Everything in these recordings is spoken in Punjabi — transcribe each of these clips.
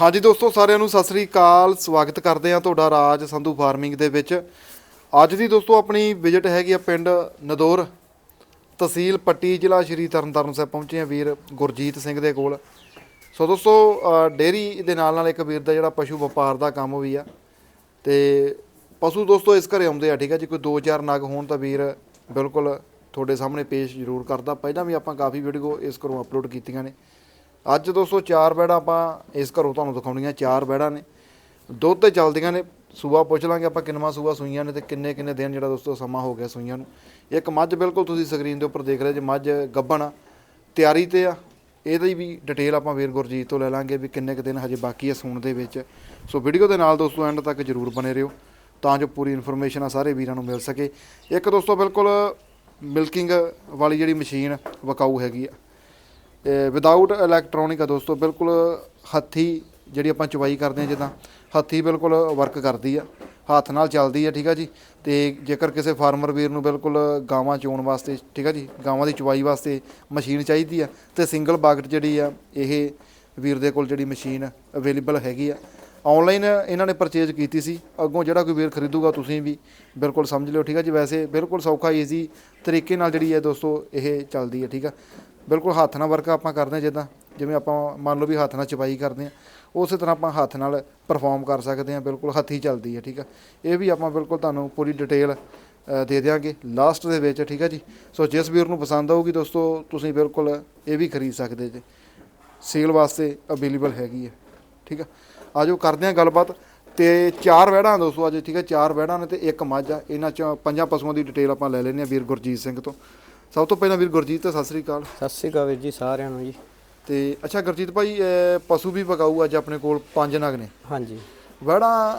ਹਾਂਜੀ ਦੋਸਤੋ ਸਾਰਿਆਂ ਨੂੰ ਸਤਿ ਸ੍ਰੀ ਅਕਾਲ। ਸਵਾਗਤ ਕਰਦੇ ਹਾਂ ਤੁਹਾਡਾ ਰਾਜ ਸੰਧੂ ਫਾਰਮਿੰਗ ਦੇ ਵਿੱਚ। ਅੱਜ ਦੀ ਦੋਸਤੋ ਆਪਣੀ ਵਿਜ਼ਿਟ ਹੈਗੀ ਆ ਪਿੰਡ ਨਦੌਰ। ਤਹਿਸੀਲ ਪੱਟੀ ਜ਼ਿਲ੍ਹਾ ਸ਼੍ਰੀ ਤਰਨਤਾਰਨ ਸਾਹਿਬ ਪਹੁੰਚੇ ਆ ਵੀਰ ਗੁਰਜੀਤ ਸਿੰਘ ਦੇ ਕੋਲ। ਸੋ ਦੋਸਤੋ ਅ, ਡੇਅਰੀ ਦੇ ਨਾਲ ਨਾਲ ਇੱਕ ਵੀਰ ਦਾ ਜਿਹੜਾ ਪਸ਼ੂ ਵਪਾਰ ਦਾ ਕੰਮ ਵੀ ਆ। ਤੇ ਪਸ਼ੂ ਦੋਸਤੋ ਇਸ ਘਰੇ ਆਉਂਦੇ ਆ ਠੀਕ ਆ ਜੀ? ਕੋਈ 2-4 ਨਗ ਹੋਣ ਤਾਂ ਵੀਰ ਬਿਲਕੁਲ ਤੁਹਾਡੇ ਸਾਹਮਣੇ ਪੇਸ਼ ਜ਼ਰੂਰ ਕਰਦਾ। ਪਹਿਲਾਂ ਵੀ ਆਪਾਂ ਕਾਫੀ ਵੀਡੀਓ ਇਸ ਘਰੋਂ ਅਪਲੋਡ ਕੀਤੀਆਂ ਨੇ। ਅੱਜ ਦੋਸਤੋ ਚਾਰ ਬੈੜਾਂ ਆਪਾਂ ਇਸ ਘਰੋਂ ਤੁਹਾਨੂੰ ਦਿਖਾਉਣੀਆਂ, ਚਾਰ ਬੈੜਾਂ ਨੇ। ਦੁੱਧ ਤੇ ਚੱਲਦੀਆਂ ਨੇ, ਸੂਆ ਪੁੱਛ ਲਾਂਗੇ ਆਪਾਂ ਕਿੰਨਵਾਂ ਸੂਆ ਸੂਈਆਂ ਨੇ ਤੇ ਕਿੰਨੇ ਕਿੰਨੇ ਦਿਨ ਜਿਹੜਾ ਦੋਸਤੋ ਸਮਾਂ ਹੋ ਗਿਆ ਸੂਈਆਂ ਨੂੰ। ਇੱਕ ਮੱਝ ਬਿਲਕੁਲ ਤੁਸੀਂ ਸਕਰੀਨ ਦੇ ਉੱਪਰ ਦੇਖ ਰਹੇ ਜੇ, ਮੱਝ ਗੱਭਣ ਆ, ਤਿਆਰੀ ਤੇ ਆ। ਇਹਦੀ ਵੀ ਡਿਟੇਲ ਆਪਾਂ ਵੀਰ ਗੁਰਜੀਤ ਤੋਂ ਲੈ ਲਾਂਗੇ ਵੀ ਕਿੰਨੇ ਕੁ ਦਿਨ ਹਜੇ ਬਾਕੀ ਆ ਸੂਣ ਦੇ ਵਿੱਚ। ਸੋ ਵੀਡੀਓ ਦੇ ਨਾਲ ਦੋਸਤੋ ਐਂਡ ਤੱਕ ਜਰੂਰ ਬਨੇ ਰਹੋ, ਤਾਂ ਜੋ ਪੂਰੀ ਇਨਫੋਰਮੇਸ਼ਨ ਆ ਸਾਰੇ ਵੀਰਾਂ ਨੂੰ ਮਿਲ ਸਕੇ। ਇੱਕ ਦੋਸਤੋ ਬਿਲਕੁਲ ਮਿਲਕਿੰਗ ਵਾਲੀ ਜਿਹੜੀ ਮਸ਼ੀਨ ਵਕਾਊ ਹੈਗੀ ਆ। ਵਿਦਆਊਟ ਇਲੈਕਟ੍ਰੋਨਿਕ ਆ ਦੋਸਤੋ, ਬਿਲਕੁਲ ਹੱਥੀ ਜਿਹੜੀ ਆਪਾਂ ਚਵਾਈ ਕਰਦੇ ਆ ਜਿੱਦਾਂ, ਹੱਥੀ ਬਿਲਕੁਲ ਵਰਕ ਕਰਦੀ ਆ, ਹੱਥ ਨਾਲ ਚੱਲਦੀ ਆ, ਠੀਕ ਆ ਜੀ? ਤੇ ਜੇਕਰ ਕਿਸੇ ਫਾਰਮਰ ਵੀਰ ਨੂੰ ਬਿਲਕੁਲ ਗਾਵਾਂ ਚੋਣ ਵਾਸਤੇ, ਠੀਕ ਆ ਜੀ? ਗਾਵਾਂ ਦੀ ਚਵਾਈ ਵਾਸਤੇ ਮਸ਼ੀਨ ਚਾਹੀਦੀ ਆ, ਤੇ ਸਿੰਗਲ ਬਾਗਟ ਜਿਹੜੀ ਆ, ਇਹ ਵੀਰ ਦੇ ਕੋਲ ਜਿਹੜੀ ਮਸ਼ੀਨ ਅਵੇਲੇਬਲ ਹੈਗੀ ਆ ਆਨਲਾਈਨ ਇਹਨਾਂ ਨੇ ਪਰਚੇਜ ਕੀਤੀ ਸੀ। ਅੱਗੋਂ ਜਿਹੜਾ ਕੋਈ ਵੀਰ ਖਰੀਦੂਗਾ, ਤੁਸੀਂ ਵੀ ਬਿਲਕੁਲ ਸਮਝ ਲਿਓ, ਠੀਕ ਆ ਜੀ? ਵੈਸੇ ਬਿਲਕੁਲ ਸੌਖਾ ਈਜ਼ੀ ਤਰੀਕੇ ਨਾਲ ਜਿਹੜੀ ਹੈ ਦੋਸਤੋ, ਇਹ ਚੱਲਦੀ ਹੈ, ਠੀਕ ਆ? ਬਿਲਕੁਲ ਹੱਥ ਨਾਲ ਵਰਕ ਆਪਾਂ ਕਰਦੇ ਹਾਂ ਜਿੱਦਾਂ, ਜਿਵੇਂ ਆਪਾਂ ਮੰਨ ਲਓ ਵੀ ਹੱਥ ਨਾਲ ਚਪਾਈ ਕਰਦੇ ਹਾਂ, ਉਸੇ ਤਰ੍ਹਾਂ ਆਪਾਂ ਹੱਥ ਨਾਲ ਪਰਫਾਰਮ ਕਰ ਸਕਦੇ ਹਾਂ, ਬਿਲਕੁਲ ਹੱਥੀ ਚੱਲਦੀ ਹੈ, ਠੀਕ ਆ? ਇਹ ਵੀ ਆਪਾਂ ਬਿਲਕੁਲ ਤੁਹਾਨੂੰ ਪੂਰੀ ਡਿਟੇਲ ਦੇ ਦਿਆਂਗੇ ਲਾਸਟ ਦੇ ਵਿੱਚ, ਠੀਕ ਆ ਜੀ? ਸੋ ਜਿਸ ਵੀਰ ਨੂੰ ਪਸੰਦ ਆਊਗੀ ਦੋਸਤੋ, ਤੁਸੀਂ ਬਿਲਕੁਲ ਇਹ ਵੀ ਖਰੀਦ ਸਕਦੇ ਜੇ। ਸੇਲ ਵਾਸਤੇ ਅਵੇਲੇਬਲ ਹੈਗੀ ਹੈ। ਠੀਕ ਆ? ਆਜੋ ਕਰਦੇ ਹਾਂ ਗੱਲਬਾਤ ਤੇ ਚਾਰ ਵਹਿੜਾਂ ਦੋਸਤੋ ਅੱਜ ਠੀਕ ਹੈ ਚਾਰ ਵਹਿੜਾਂ ਨੇ ਤੇ ਇੱਕ ਮੱਝ ਆ। ਇਹਨਾਂ ਚੋਂ ਪੰਜਾਂ ਪਸ਼ੂਆਂ ਦੀ ਡਿਟੇਲ ਆਪਾਂ ਲੈ ਲੈਂਦੇ ਹਾਂ ਵੀਰ ਗੁਰਜੀਤ ਸਿੰਘ ਤੋਂ। ਸਭ ਤੋਂ ਪਹਿਲਾਂ ਵੀਰ ਗੁਰਜੀਤ ਸਤਿ ਸ੍ਰੀ ਅਕਾਲ। ਸਤਿ ਸ਼੍ਰੀ ਅਕਾਲ ਵੀਰ ਜੀ ਸਾਰਿਆਂ ਨੂੰ ਜੀ। ਤੇ ਅੱਛਾ ਗੁਰਜੀਤ ਭਾਈ ਪਸ਼ੂ ਵੀ ਪਕਾਊ ਅੱਜ ਆਪਣੇ ਕੋਲ ਪੰਜ ਨਗ ਨੇ। ਹਾਂਜੀ। ਵਹਿੜਾਂ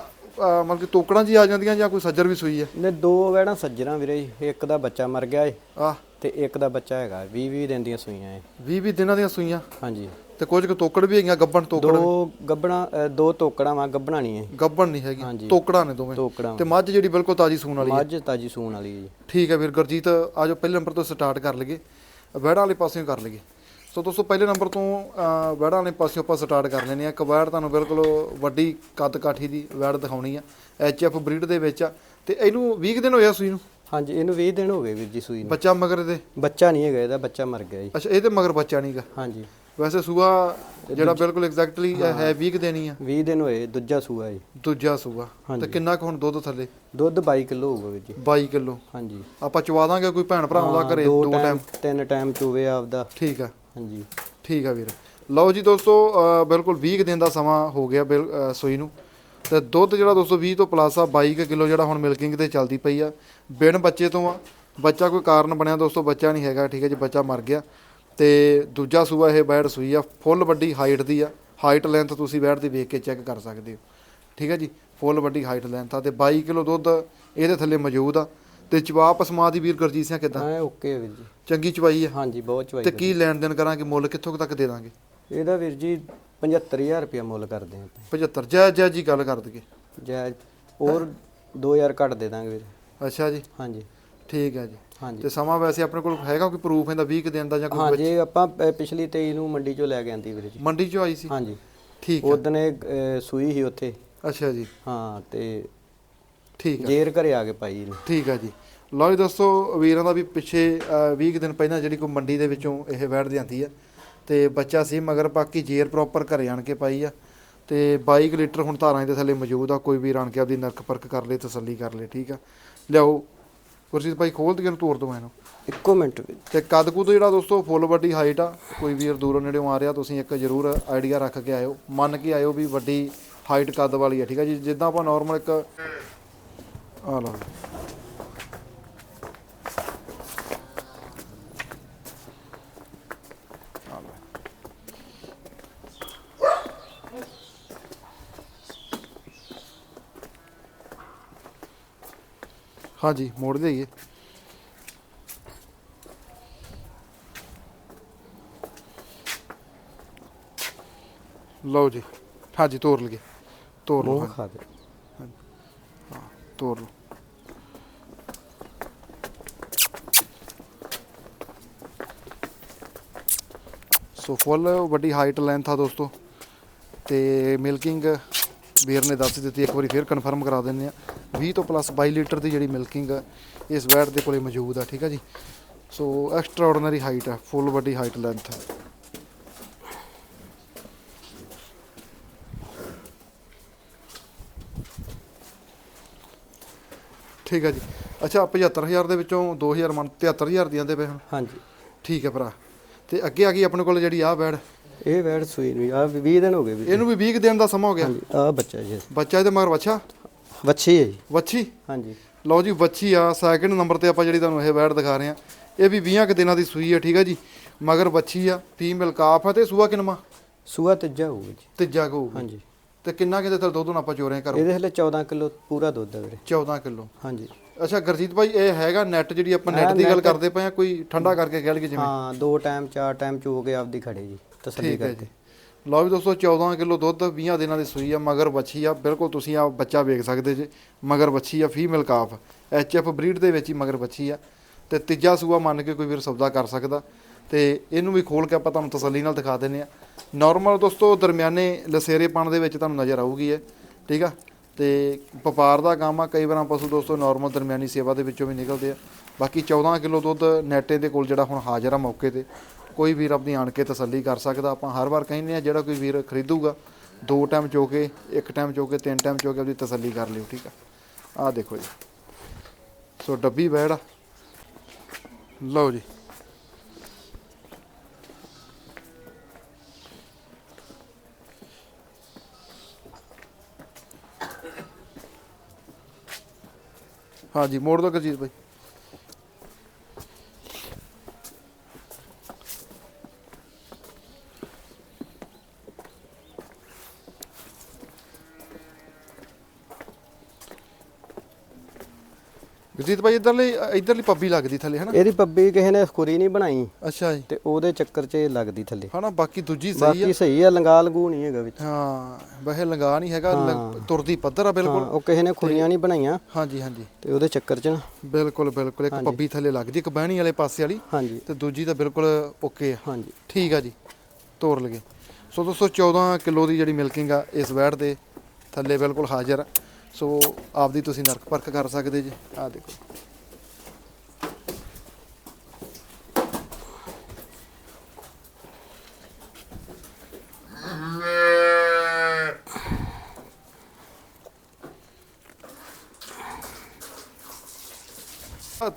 ਮਤਲਬ ਕਿ ਤੋਕੜਾਂ ਜੀ ਆ ਜਾਂਦੀਆਂ ਜਾਂ ਕੋਈ ਸੱਜਰ ਵੀ ਸੂਈ ਹੈ ਨੇ ਦੋ ਵੈੜਾਂ ਸੱਜਣਾ ਵੀਰੇ ਜੀ। ਇੱਕ ਦਾ ਬੱਚਾ ਮਰ ਗਿਆ ਏ ਆ ਤੇ ਇੱਕ ਦਾ ਬੱਚਾ ਹੈਗਾ 20 20 ਦਿਨ ਦੀਆਂ ਸੂਈਆਂ ਏ। 20 20 ਦਿਨਾਂ ਦੀਆਂ ਸੂਈਆਂ? ਹਾਂਜੀ। ਤੇ ਕੁਝ ਕੁ ਤੋਕੜ ਵੀ ਹੈਗੀਆਂ ਗੱਬਣ ਤੋਕੜ ਦੋ ਗੱਬਣਾ ਅ, ਦੋ ਤੋਕੜਾਂ ਵਾਂ ਗੱਬਣਾ ਨਹੀਂ ਏ ਗੱਬਣ ਨਹੀਂ ਹੈਗੀ ਹਾਂਜੀ। ਤੋਕੜਾਂ ਨੇ ਦੋਵੇਂ। ਤੋਕੜਾਂ ਤੇ ਮੱਝ ਜਿਹੜੀ ਬਿਲਕੁਲ ਤਾਜੀ ਸੂਣ ਵਾਲੀ ਹੈ। ਮੱਝ ਤਾਜੀ ਸੂਣ ਵਾਲੀ ਜੀ। ਠੀਕ ਹੈ ਵੀਰ ਗੁਰਜੀਤ ਆਜੋ ਪਹਿਲੇ ਨੰਬਰ ਤੋਂ ਸਟਾਰਟ ਕਰ ਲਈਏ। ਵਹਿੜਾਂ ਵਾਲੇ ਪਾਸਿਓਂ ਕਰ ਲਈਏ। ਸੋ ਦੋਸਤੋ ਪਹਿਲੇ ਨੰਬਰ ਤੋਂ ਅਹ, ਵਹਿੜਾਂ ਵਾਲੇ ਪਾਸਿਓਂ ਆਪਾਂ ਸਟਾਰਟ ਕਰ ਲੈਂਦੇ ਆ ਇੱਕ ਵਹਿੜ ਤੁਹਾਨੂੰ ਬਿਲਕੁਲ ਵੱਡੀ ਕੱਦ ਕਾਠੀ ਦੀ ਵਹਿੜ ਦਿਖਾਉਣੀ ਆ। ਐਚ ਐਫ ਬਰੀਡ ਦੇ ਵਿੱਚ ਆ। ਤੇ ਇਹਨੂੰ 20 ਕੁ ਦਿਨ ਹੋਇਆ ਸੂਈ ਨੂੰ? ਹਾਂਜੀ ਇਹਨੂੰ 20 ਦਿਨ ਹੋ ਗਏ ਵੀਰ ਜੀ ਸੂਈ ਨੂੰ। ਬੱਚਾ ਮਗਰ ਦੇ ਬੱਚਾ ਨਹੀਂ ਹੈਗਾ ਇਹਦਾ ਬੱਚਾ ਮਰ ਗਿਆ ਜੀ। ਅੱਛਾ ਇਹਦੇ ਮਗਰ ਬੱਚਾ ਨਹੀਂਗਾ ਹਾਂਜੀ। ਵੈਸੇ ਸੂਆ ਜਿਹੜਾ ਬਿਲਕੁਲ ਐਗਜ਼ੈਕਟਲੀ ਹੈ। 20 ਕੁ ਦਿਨ ਹੀ ਆ। 20 ਦਿਨ ਹੋਏ ਦੂਜਾ ਸੂਆ ਜੀ। ਦੂਜਾ ਸੂਆ। ਤੇ। ਕਿੰਨਾ ਕੁ ਹੁਣ ਦੁੱਧ ਥੱਲੇ? ਦੁੱਧ 22 ਕਿਲੋ ਹੋਊਗਾ ਵੀਰ ਜੀ। 22 ਕਿਲੋ। ਹਾਂਜੀ। ਆਪਾਂ ਚਵਾ ਦਾਂਗੇ ਕੋਈ ਭੈਣ ਭਰਾ ਆਉਂਦਾ ਘਰੇ ਦੋ ਟਾਈਮ ਤਿੰਨ ਟਾਈਮ ਚੂਵੇ ਆਪਦਾ। ਠੀਕ ਆ। ਹਾਂਜੀ। ਠੀਕ ਆ ਵੀਰ। ਲਓ ਜੀ ਦੋਸਤੋ ਬਿਲਕੁਲ 20 ਕੁ ਦਿਨ ਦਾ ਸਮਾਂ ਹੋ ਗਿਆ ਸੂਈ ਨੂੰ। ਤੇ ਦੁੱਧ ਜਿਹੜਾ ਦੋਸਤੋ 20 ਤੋਂ ਪਲੱਸ ਆ 22 ਕੁ ਕਿਲੋ ਜਿਹੜਾ ਹੁਣ ਮਿਲਕਿੰਗ ਤੇ ਚੱਲਦੀ ਪਈ ਆ। ਬਿਨ ਬੱਚੇ ਤੋਂ ਆ। ਬੱਚਾ ਕੋਈ ਕਾਰਨ ਬਣਿਆ ਦੋਸਤੋ ਬੱਚਾ ਨਹੀਂ ਹੈਗਾ ਠੀਕ ਹੈ ਜੀ ਬੱਚਾ ਮਰ ਗਿਆ। ਤੇ ਦੂਜਾ ਸੂਆ ਇਹ ਬੈੜ ਸੂਈ ਆ ਫੁੱਲ ਵੱਡੀ ਹਾਈਟ ਦੀ ਆ। ਹਾਈਟ ਲੈਂਥ ਤੁਸੀਂ ਬੈੜ ਦੀ ਵੇਖ ਕੇ ਚੈੱਕ ਕਰ ਸਕਦੇ ਹੋ। ਠੀਕ ਹੈ ਜੀ? ਫੁੱਲ ਵੱਡੀ ਹਾਈਟ ਲੈਂਥ ਆ ਤੇ 22 ਕਿਲੋ ਦੁੱਧ ਇਹਦੇ ਥੱਲੇ ਮੌਜੂਦ ਆ। ਤੇ ਚਵਾ ਪਸਮਾ ਦੀ ਵੀਰ ਗੁਰਜੀਤ ਸਿੰਘ ਕਿਦਾਂ? ਐ ਓਕੇ ਵੀਰ ਜੀ। ਚੰਗੀ ਚਵਾਈ ਆ? ਹਾਂਜੀ ਬਹੁਤ ਚਵਾਈ ਤੇ ਕੀ ਲੈਣ ਦੇਣ ਕਰਾਂਗੇ? ਮੁੱਲ ਕਿੱਥੋਂ ਤੱਕ ਦੇ ਦਾਂਗੇ? ਇਹਦਾ ਵੀਰ ਜੀ 75000 ਰੁਪਇਆ ਮੁੱਲ ਕਰਦੇ ਆਪਾਂ। 75 ਜੈ ਜੈ ਜੀ ਗੱਲ ਕਰ ਦਈਏ। ਜੈ ਹੋਰ 2000 ਘੱਟ ਦੇ ਦਾਂਗੇ ਵੀਰ। ਅੱਛਾ ਜੀ। ਹਾਂਜੀ। ਠੀਕ ਹੈ ਜੀ। ਤੇ ਸਮਾਂ ਵੈਸੇ ਆਪਣੇ ਕੋਲ ਹੈਗਾ ਕੋਈ ਪ੍ਰੂਫ ਇਹਦਾ 20 ਕੁ ਦਿਨ ਦਾ ਜਾਂ ਕੋਈ ਹਾਂਜੀ ਆਪਾਂ ਪ- ਪਿਛਲੀ 23 ਨੂੰ ਮੰਡੀ ਚੋਂ ਲੈ ਕੇ ਆਂਦੀ ਵੀਰ ਜੀ। ਮੰਡੀ ਚੋਂ ਆਈ ਸੀ? ਹਾਂਜੀ। ਠੀਕ ਹੈ। ਉਦੋਂ ਇਹ ਅ, ਸੂਈ ਸੀ ਉੱਥੇ। ਅੱਛਾ ਜੀ। ਹਾਂ ਤੇ ਠੀਕ ਹੈ। ਜੇਰ ਘਰੇ ਆ ਕੇ ਪਾਈ ਇਹਨੇ। ਠੀਕ ਹੈ ਜੀ। ਲਓ ਜੀ ਦੋਸਤੋ ਵੀਰਾਂ ਦਾ ਵੀ ਪਿੱਛੇ ਅ, 20 ਕੁ ਦਿਨ ਪਹਿਲਾਂ ਜਿਹੜੀ ਕੋਈ ਮੰਡੀ ਦੇ ਵਿੱਚੋਂ ਇਹ ਵੈੜ ਜਾਂਦੀ ਆ। ਤੇ ਬੱਚਾ ਸੀ ਮਗਰ ਬਾਕੀ ਜੇਰ ਪ੍ਰੋਪਰ ਘਰੇ ਆਣ ਕੇ ਪਾਈ ਆ। ਤੇ 22 ਕੁ ਲੀਟਰ ਹੁਣ ਧਾਰਾਂ ਦੇ ਥੱਲੇ ਮੌਜੂਦ ਆ। ਕੋਈ ਵੀ ਆਣ ਕੇ ਆਪਦੀ ਨਰਕ ਪਰਖ ਕਰ ਲੇ ਤਸੱਲੀ ਕਰ ਲੇ ਠੀਕ ਆ। ਲਿਆਓ। ਗੁਰਜੀਤ ਭਾਈ ਖੋਲ ਕੇ ਤੋੜ ਦੋ ਇਹਨੂੰ? ਇੱਕੋ ਮਿੰਟ ਵੀਰ ਤੇ ਕੱਦ ਕੁਦ ਜਿਹੜਾ ਦੋਸਤੋ ਫੁੱਲ ਵੱਡੀ ਹਾਈਟ ਆ ਕੋਈ ਵੀਰ ਦੂਰੋਂ ਨੇੜੇੋਂ ਆ ਰਿਹਾ ਤੁਸੀਂ ਇੱਕ ਜ਼ਰੂਰ ਆਈਡੀਆ ਰੱਖ ਕੇ ਆਇਓ। ਮੰਨ ਕੇ ਆਇਓ ਵੀ ਵੱਡੀ ਹਾਈਟ ਕੱਦ ਵਾਲੀ ਆ ਠੀਕ ਆ ਜੀ? ਜਿੱਦਾਂ ਆਪਾਂ ਨਾਰਮਲ ਇੱਕ ਆ ਲਓ। ਹਾਂਜੀ ਮੋੜ ਦੇਈਏ। ਲਓ ਜੀ ਹਾਂਜੀ ਤੋਰ ਲਈਏ। ਤੋਰ ਲਓ। ਖਾ ਦੇ ਤੋਰ ਲਓ। ਸੋ ਫੁੱਲ ਵੱਡੀ ਹਾਈਟ ਲੈਂਥ ਆ ਦੋਸਤੋ। ਤੇ ਮਿਲਕਿੰਗ ਵੀਰ ਨੇ ਦੱਸ ਦਿੱਤੀ ਇੱਕ ਵਾਰੀ ਫੇਰ ਕਨਫਰਮ ਕਰਾ ਦਿੰਦੇ ਆ 20 ਤੋਂ ਪਲੱਸ 22 ਲੀਟਰ ਦੀ ਜਿਹੜੀ ਮਿਲਕਿੰਗ ਆ ਇਸ ਵੈਟ ਦੇ ਕੋਲੇ ਮੌਜੂਦ ਆ ਠੀਕ ਆ ਜੀ? ਸੋ ਐਕਸਟਰਾ ਆਰਡੀਨਰੀ ਹਾਈਟ ਆ ਫੁੱਲ ਵੱਡੀ ਹਾਈਟ ਲੈਂਥ ਠੀਕ ਆ ਜੀ। ਅੱਛਾ 75000 ਦੇ ਵਿੱਚੋਂ 2000 ਮਨ 73000 ਦੀਆਂ ਦੇ ਪਏ ਹਾਂਜੀ। ਠੀਕ ਹੈ ਭਰਾ। ਤੇ ਅੱਗੇ ਆ ਗਈ ਆਪਣੇ ਕੋਲ ਜਿਹੜੀ ਆਹ ਬੈੜ ਇਹ ਵੈੜ ਸੂਈ ਨੂੰ ਆ 20 ਦਿਨ ਹੋ ਗਏ ਵੀਰ ਇਹਨੂੰ ਵੀ 20 ਕੁ ਦਿਨ ਦਾ ਸਮਾਂ ਹੋ ਗਿਆ। ਹਾਂਜੀ ਆ ਬੱਚਾ ਜੀ। ਬੱਚਾ ਇਹਦੇ ਮਗਰ ਵੱਛਾ? ਵੱਛੀ ਹੈ ਜੀ। ਵੱਛੀ? ਹਾਂਜੀ। ਲਓ ਜੀ ਵੱਛੀ ਆ ਸੈਕਿੰਡ ਨੰਬਰ ਤੇ ਆਪਾਂ ਜਿਹੜੀ ਤੁਹਾਨੂੰ ਇਹ ਬੈੜ ਦਿਖਾ ਰਹੇ ਆ ਇਹ ਵੀ 20 ਕੁ ਦਿਨਾਂ ਦੀ ਸੂਈ ਆ ਠੀਕ ਆ ਜੀ। ਮਗਰ ਵੱਛੀ ਆ ਫੀਮੇਲ ਕਾਫ ਆ ਤੇ ਸੂਆ ਕਿਨਮਾ ਸੂਆ ਤੀਜਾ ਹੋਊਗਾ ਜੀ। ਤੀਜਾ ਕੋ ਹਾਂਜੀ। ਤੇ ਕਿੰਨਾ ਕਿਤੇ ਤਲ ਦੁੱਧ ਨੂੰ ਆਪਾਂ ਚੋਰੇ ਕਰੋ ਇਹਦੇ ਹਲੇ 14 ਕਿਲੋ ਪੂਰਾ ਦੁੱਧ ਹੈ ਵੀਰੇ। 14 ਕਿਲੋ। ਹਾਂਜੀ। ਅੱਛਾ ਗੁਰਜੀਤ ਭਾਈ ਇਹ ਹੈਗਾ ਨੈਟ ਜਿਹੜੀ ਆਪਾਂ ਨੈਟ ਹਾਂ, ਦੀ ਗੱਲ ਕਰਦੇ ਪਏ ਆ ਕੋਈ ਠੰਡਾ ਕਰਕੇ ਕਹਿ ਲਈਏ ਜਿਵੇਂ। ਹਾਂ ਦੋ ਟਾਈਮ ਚਾਰ ਟਾਈਮ ਚੋ ਕੇ ਆਪਦੀ ਖੜੇ ਜੀ। ਤਸੱਲੀ ਠੀਕ ਹੈ ਕਰਕੇ। ਜੀ। ਲਓ ਵੀ ਦੋਸਤੋ 14 ਕਿਲੋ ਦੁੱਧ 20 ਦਿਨਾਂ ਦੀ ਸੂਈ ਆ ਮਗਰ ਬੱਚੀ ਆ। ਬਿਲਕੁਲ ਤੁਸੀਂ ਆ ਬੱਚਾ ਵੇਖ ਸਕਦੇ ਜੇ ਮਗਰ ਬੱਚੀ ਆ female calf. H F breed ਦੇ ਵਿੱਚ ਹੀ ਮਗਰ ਬੱਚੀ ਆ। ਤੇ ਤੀਜਾ ਸੂਆ ਮੰਨ ਕੇ ਕੋਈ ਵੀਰ ਸੌਦਾ ਕਰ ਸਕਦਾ। ਤੇ ਇਹਨੂੰ ਵੀ ਖੋਲ ਕੇ ਆਪਾਂ ਤੁਹਾਨੂੰ ਤਸੱਲੀ ਨਾਲ ਦਿਖਾ ਦਿੰਨੇ ਆ ਨਾਰਮਲ ਦੋਸਤੋ ਦਰਮਿਆਨੇ ਲਸੇਰੇ ਪਾਣ ਦੇ ਵਿੱਚ ਤੁਹਾਨੂੰ ਨਜ਼ਰ ਆਊਗੀ ਇਹ। ਠੀਕ ਆ? ਤੇ ਵਪਾਰ ਦਾ ਕੰਮ ਆ। ਕਈ ਵਾਰਾਂ ਪਸ਼ੂ ਦੋਸਤੋ ਨਾਰਮਲ ਦਰਮਿਆਨੀ ਸੇਵਾ ਦੇ ਵਿੱਚੋਂ ਵੀ ਨਿਕਲਦੇ ਆ। ਬਾਕੀ 14 ਕਿਲੋ ਦੁੱਧ ਨੈਟੇ ਦੇ ਕੋਲ ਜਿਹੜਾ ਹੁਣ ਹਾਜ਼ਰ ਆ ਮੌਕੇ ਤੇ। ਕੋਈ ਵੀਰ ਆਪਣੀ ਆਣ ਕੇ ਤਸੱਲੀ ਕਰ ਸਕਦਾ। ਆਪਾਂ ਹਰ ਵਾਰ ਕਹਿੰਦੇ ਆ ਜਿਹੜਾ ਕੋਈ ਵੀਰ ਖਰੀਦੂਗਾ, ਦੋ ਟਾਈਮ ਚੋ ਕੇ, ਇੱਕ ਟਾਈਮ ਚੋ ਕੇ, ਤਿੰਨ ਟਾਈਮ ਚੋ ਕੇ ਆਪਣੀ ਤਸੱਲੀ ਕਰ ਲਿਓ, ਠੀਕ ਆ? ਆਹ ਦੇਖੋ ਜੀ। ਸੋ ਡੱਬੀ ਬੈੜ ਲਓ ਜੀ। ਹਾਂਜੀ, ਮੋੜ ਦੋ ਗਰਜੀਤ ਭਾਈ ਗਰਜੀਤ ਭਾਈ ਇਧਰਲੀ ਇਧਰਲੀ ਪੱਬੀ ਲੱਗਦੀ ਥੱਲੇ ਹਨਾ? ਇਹਦੀ ਪੱਬੀ ਕਿਸੇ ਨੇ ਖੁਰੀ ਨਹੀਂ ਬਣਾਈ। ਅੱਛਾ ਜੀ। ਤੇ ਉਹਦੇ ਚੱਕਰ 'ਚ ਇਹ ਲੱਗਦੀ ਥੱਲੇ। ਹਨਾ ਬਾਕੀ ਦੂਜੀ ਸਹੀ ਆ। ਬਾਕੀ ਸਹੀ ਆ ਲੰਗਾ ਲੰਗੂ ਨਹੀਂ ਹੈਗਾ ਵਿੱਚ। ਹਾਂ ਵੈਸੇ ਲੰਗਾ ਨਹੀਂ ਹੈਗਾ ਲੰਗ- ਤੁਰਦੀ ਪੱਧਰ ਆ ਬਿਲਕੁਲ। ਉਹ ਕਿਸੇ ਨੇ ਖੁਰੀਆਂ ਨਹੀਂ ਬਣਾਈਆਂ। ਹਾਂਜੀ ਹਾਂਜੀ। ਤੇ ਉਹਦੇ ਚੱਕਰ 'ਚ ਨਾ। ਬਿਲਕੁਲ ਬਿਲਕੁਲ ਇੱਕ ਪੱਬੀ ਥੱਲੇ ਲੱਗਦੀ ਇੱਕ ਬਹਿਣੀ ਵਾਲੇ ਪਾਸੇ ਵਾਲੀ। ਹਾਂਜੀ। ਤੇ ਦੂਜੀ ਤਾਂ ਬਿਲਕੁਲ ਓਕੇ ਆ। ਹਾਂਜੀ। ਠੀਕ ਆ ਜੀ ਤੋਰ ਲਗੇ ਸੋ ਦੋਸਤੋ 14 ਕਿਲੋ ਦੀ ਜਿਹੜੀ ਮਿਲਕਿੰਗ ਆ ਇਸ ਵੈੜ ਦੇ ਥੱਲੇ ਬਿਲਕੁਲ ਹਾਜ਼ਰ ਆ। ਸੋ ਆਪਦੀ ਤੁਸੀਂ ਨਰਕ ਪਰਖ ਕਰ ਸਕਦੇ ਜੀ। ਆ ਦੇਖੋ।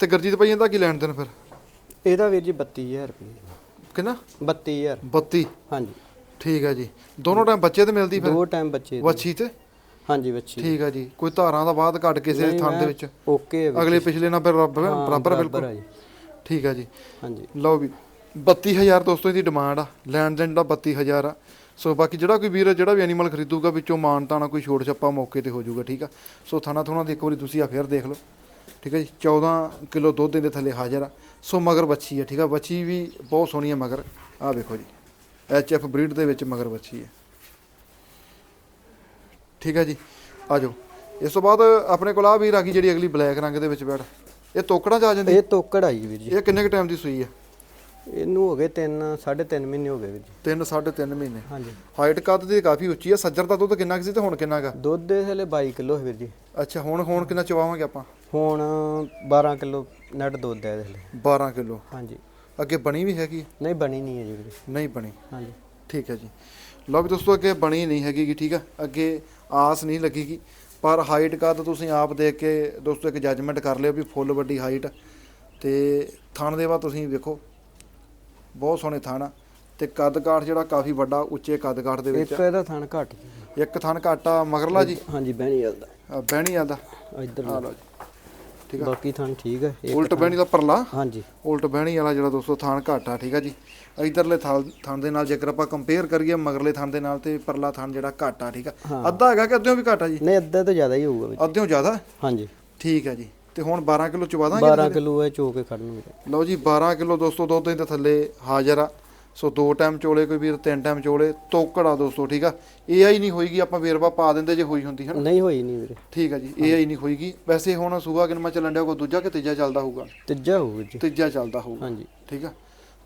ਤੇ ਗਰਜੀਤ ਭਾਈ ਇਹਦਾ ਕੀ ਲੈਣ ਦੇਣ ਫਿਰ? ਇਹਦਾ ਵੀਰ ਜੀ 32000 ਰੁਪਏ। ਕਿੰਨਾ? 32000 32 ਹਾਂਜੀ। ਠੀਕ ਆ ਜੀ। ਦੋਨੋਂ ਟਾਈਮ ਬੱਚੇ ਤੇ ਮਿਲਦੀ ਫਿਰ? ਦੋ ਟਾਈਮ ਬੱਚੇ ਦੇ। ਵੱਛੀ ਤੇ? ਹਾਂਜੀ ਬੱਚੀ ਠੀਕ ਆ ਜੀ। ਕੋਈ ਧਾਰਾਂ ਦਾ ਬਾਅਦ ਘੱਟ ਕਿਸੇ ਨਹੀਂ, ਥਣ ਦੇ ਮੈਂ ਵਿੱਚ? ਓਕੇ ਹੈ ਅਗਲੇ। ਪਿਛਲੇ ਨਾਲ ਬਰਾਬਰ ਹਾਂ, ਬਰਾਬਰ ਆ ਆ ਬਿਲਕੁਲ। ਜੀ ਠੀਕ ਆ ਜੀ। ਹਾਂਜੀ। ਲਓ ਵੀ 32000 ਦੋਸਤੋ ਇਹਦੀ ਡਿਮਾਂਡ ਆ। ਲੈਣ ਦੇਣ ਦਾ 32000 ਆ। ਸੋ ਬਾਕੀ ਜਿਹੜਾ ਕੋਈ ਵੀਰ ਜਿਹੜਾ ਵੀ ਐਨੀਮਲ ਖਰੀਦੂਗਾ ਵਿੱਚੋਂ ਮਾਨਤਾ ਨਾ ਕੋਈ ਛੋੜ ਛੱਪਾ ਮੌਕੇ ਤੇ ਹੋ ਜਾਊਗਾ ਠੀਕ ਆ? ਸੋ ਥਾਣਾ ਥੋਣਾ ਦੀ ਇੱਕ ਵਾਰੀ ਤੁਸੀਂ ਆ ਫੇਰ ਦੇਖ ਲਓ। ਠੀਕ ਆ ਜੀ। 14 ਕਿਲੋ ਦੁੱਧ ਦੇ ਥੱਲੇ ਹਾਜ਼ਰ ਆ। ਸੋ ਮਗਰ ਬੱਚੀ ਆ ਠੀਕ ਆ? ਬੱਚੀ ਵੀ ਬਹੁਤ ਸੋਹਣੀ ਆ ਮਗਰ। ਆ ਵੇਖੋ ਜੀ। ਐਚ ਐਫ ਬਰੀਡ ਦੇ ਵਿੱਚ ਮਗਰ ਬੱਚੀ ਹੈ ਠੀਕ ਆ ਜੀ ਆ ਜਾਓ। ਇਸ ਤੋਂ ਬਾਅਦ ਆਪਣੇ ਕੋਲ ਆ ਵੀਰ ਆ ਗਈ ਜਿਹੜੀ ਅਗਲੀ ਬਲੈਕ ਰੰਗ ਦੇ ਵਿੱਚ ਬੈਠ। ਇਹ ਤੋਕੜਾਂ ਚ ਆ ਜਾਂਦੀ? ਇਹ ਤੋਕੜ ਆਈ ਵੀਰ ਜੀ। ਇਹ ਕਿੰਨੇ ਕ ਟਾਈਮ ਦੀ ਸੂਈ ਆ? ਇਹਨੂੰ ਹੋ ਗਏ 3 3.5 ਮਹੀਨੇ ਹੋ ਗਏ ਵੀਰ ਜੀ। ਤਿੰਨ ਸਾਢੇ ਤਿੰਨ ਮਹੀਨੇ। ਹਾਂਜੀ। ਹਾਈਟ ਕੱਦ ਦੀ ਕਾਫੀ ਉੱਚੀ ਆ? ਸੱਜਰ ਦਾ ਦੁੱਧ ਕਿੰਨਾ ਕੁ ਸੀ ਤੇ ਹੁਣ ਕਿੰਨਾ ਗਾ ਦੁੱਧ ਦੇ ਹਲੇ 22 ਕਿਲੋ ਹੈ ਵੀਰ ਜੀ। ਅੱਛਾ ਹੁਣ ਹੁਣ ਕਿੰਨਾ ਚਵਾਵਾਂਗੇ ਆਪਾਂ? ਹੁਣ 12 ਕਿਲੋ ਨਟ ਦੁੱਧ ਹੈ ਇਹਦੇ ਹਲੇ। 12 ਕਿਲੋ। ਹਾਂਜੀ। ਅੱਗੇ ਬਣੀ ਵੀ ਹੈਗੀ ਨਹੀਂ ਬਣੀ ਨਹੀਂ ਹੈ ਜੀ ਵੀਰ ਜੀ। ਨਹੀਂ ਬਣੀ। ਹਾਂਜੀ। ਠੀਕ ਹੈ ਜੀ। ਲਓ ਵੀ ਦੋਸਤੋ ਅੱਗੇ ਬਣੀ ਨਹੀਂ ਹੈਗੀ ਠੀਕ ਆ? ਅੱਗੇ ਆਸ ਨਹੀਂ ਲੱਗੇਗੀ। ਪਰ ਹਾਈਟ ਕੱਦ ਤੁਸੀਂ ਆਪ ਦੇਖ ਕੇ ਦੋਸਤੋ ਇੱਕ ਜੱਜਮੈਂਟ ਕਰ ਲਿਓ ਵੀ ਫੁੱਲ ਵੱਡੀ ਹਾਈਟ ਤੇ ਥਣ ਦੇ ਬਾਅਦ ਤੁਸੀਂ ਵੇਖੋ ਬਹੁਤ ਸੋਹਣੇ ਥਣ ਆ। ਤੇ ਕੱਦ ਕਾਠ ਜਿਹੜਾ ਕਾਫੀ ਵੱਡਾ ਉੱਚੇ ਕੱਦ ਕਾਠ ਦੇ ਵਿੱਚ ਇੱਕ ਇਹਦਾ ਥਣ ਘੱਟ। ਇੱਕ ਥਣ ਘਾਟਾ ਮਗਰਲਾ ਜੀ? ਹਾਂਜੀ ਬਹਿਣੀ ਜਾਂਦਾ ਬਹਿਣੀ ਆਦਾ ਇੱਧਰ ਆ ਲਓ। ਜੀ। ਠੀਕ ਆ? ਬਾਕੀ ਥਣ ਠੀਕ ਹੈ ਇੱਕ ਉਲਟ ਬਹਿਣੀ ਦਾ ਪਰਲਾ? ਹਾਂਜੀ। ਉਲਟ ਬਹਿਣੀ ਵਾਲਾ ਜਿਹੜਾ ਦੋਸਤੋ ਥਾਨ ਘਾਟਾ ਠੀਕ ਆ ਜੀ? ਇਧਰਲੇ ਥਾਨ ਦੇ ਨਾਲ ਜੇਕਰ ਆਪਾਂ ਕੰਪੇਅਰ ਕਰੀਏ ਮਗਰਲੇ ਥਾਨ ਦੇ ਨਾਲ ਤੇ ਪਰਲਾ ਥਾਨ ਜਿਹੜਾ ਘਾਟਾ ਠੀਕ ਆ? ਅੱਧਾ ਹੈਗਾ ਕਿ ਅੱਧਿਓਂ ਵੀ ਘਾਟਾ ਜੀ? ਨਹੀਂ ਅੱਧਾ ਤੋਂ ਜ਼ਿਆਦਾ ਹੀ ਹੋਊਗਾ ਅੱਧਿਓਂ ਜ਼ਿਆਦਾ? ਹਾਂਜੀ। ਠੀਕ ਹੈ ਜੀ। ਤੇ ਹੁਣ 12 ਕਿਲੋ ਚਵਾ ਦਾਂਗੇ 12 ਕਿਲੋ ਹੈ ਚੋ ਕੇ ਖੜਨ ਵੀਰ ਲਓ ਜੀ 12 ਕਿਲੋ ਦੋਸਤੋ ਦੁੱਧ ਦੇ ਥੱਲੇ ਹਾਜ਼ਰ ਆ। ਸੋ ਦੋ ਟਾਈਮ ਚੋਲੇ ਕੋਈ ਵੀਰ ਤਿੰਨ ਟਾਈਮ ਚੋਲੇ ਤੋਕੜਾ ਦੋਸਤੋ ਠੀਕ ਆ? ਇਹ ਆਈ ਨਹੀਂ ਹੋਈਗੀ ਆਪਾਂ ਵੇਰਵਾ ਪਾ ਦਿੰਦੇ ਜੇ ਹੋਈ ਹੁੰਦੀ ਹਨ? ਨਹੀਂ ਹੋਈ ਨਹੀਂ ਵੀਰੇ। ਠੀਕ ਆ ਜੀ ਇਹ ਆਈ ਨਹੀਂ ਹੋਈਗੀ। ਵੈਸੇ ਹੁਣ ਸੂਆ ਕਿੰਨਾ ਚੱਲਣ ਡਿਆ ਕੋ ਦੂਜਾ ਕਿ ਤੀਜਾ ਚੱਲਦਾ ਹੋਊਗਾ? ਤੀਜਾ ਹੋਊ ਵੀਰ ਜੀ। ਤੀਜਾ ਚੱਲਦਾ ਹੋਊਗਾ। ਹਾਂਜੀ। ਠੀਕ ਆ?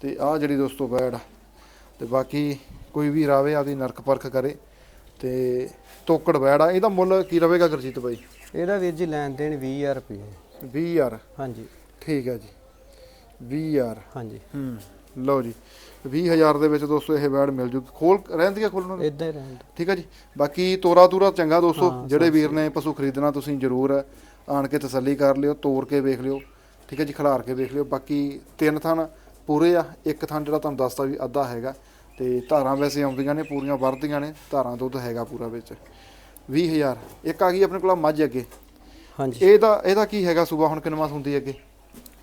ਤੇ ਆਹ ਜਿਹੜੀ ਦੋਸਤੋ ਬੈੜ ਆ ਤੇ ਬਾਕੀ ਕੋਈ ਵੀ ਰਾਵੇ ਆਪਦੀ ਨਰਕ ਪਰਖ ਕਰੇ ਤੇ ਤੋਕੜ ਵੈੜ ਆ ਇਹਦਾ ਮੁੱਲ ਕੀ ਰਵੇਗਾ ਗੁਰਜੀਤ ਬਾਈ? ਇਹਦਾ ਵੀਰ ਜੀ ਲੈਣ ਦੇਣ 20000 ਰੁਪਏ। 20000 ਹਾਂਜੀ। ਠੀਕ ਹੈ ਜੀ। 20000 ਹਾਂਜੀ। ਹੂੰ ਲਓ ਜੀ। 20000 ਦੇ ਵਿੱਚ ਦੋਸਤੋ ਇਹ ਵੈੜ ਮਿਲ ਜੂ। ਖੋਲ ਰਹਿੰਦੀ ਆ ਖੋਲਣ ਨੂੰ? ਇਦਾਂ ਹੀ ਰਹਿਣ ਠੀਕ ਹੈ ਜੀ। ਬਾਕੀ ਤੋਰਾ ਤੂਰਾ ਚੰਗਾ ਦੋਸਤੋ। ਹਾਂ, ਜਿਹੜੇ ਵੀਰ ਨੇ ਪਸ਼ੂ ਖਰੀਦਣਾ ਤੁਸੀਂ ਜ਼ਰੂਰ ਆਣ ਕੇ ਤਸੱਲੀ ਕਰ ਲਿਓ ਤੋੜ ਕੇ ਵੇਖ ਲਿਓ। ਠੀਕ ਹੈ ਜੀ ਖਿਲਾਰ ਕੇ ਵੇਖ ਲਿਓ। ਬਾਕੀ ਤਿੰਨ ਥਣ ਪੂਰੇ ਆ। ਇੱਕ ਥਣ ਜਿਹੜਾ ਤੁਹਾਨੂੰ ਦੱਸਤਾ ਵੀ ਅੱਧਾ ਹੈਗਾ। ਤੇ ਧਾਰਾਂ ਵੈਸੇ ਆਉਂਦੀਆਂ ਨੇ ਪੂਰੀਆਂ ਵਰਦੀਆਂ ਨੇ। ਧਾਰਾਂ ਦੁੱਧ ਹੈਗਾ ਪੂਰਾ ਵਿੱਚ। 20000 ਇੱਕ ਆ ਗਈ ਆਪਣੇ ਕੋਲ ਮੱਝ ਅੱਗੇ। ਹਾਂਜੀ। ਇਹਦਾ ਇਹਦਾ ਕੀ ਹੈਗਾ ਸੂਬਾ ਹੁਣ ਕਿੰਨਵਾਂ ਹੁੰਦੀ ਅੱਗੇ?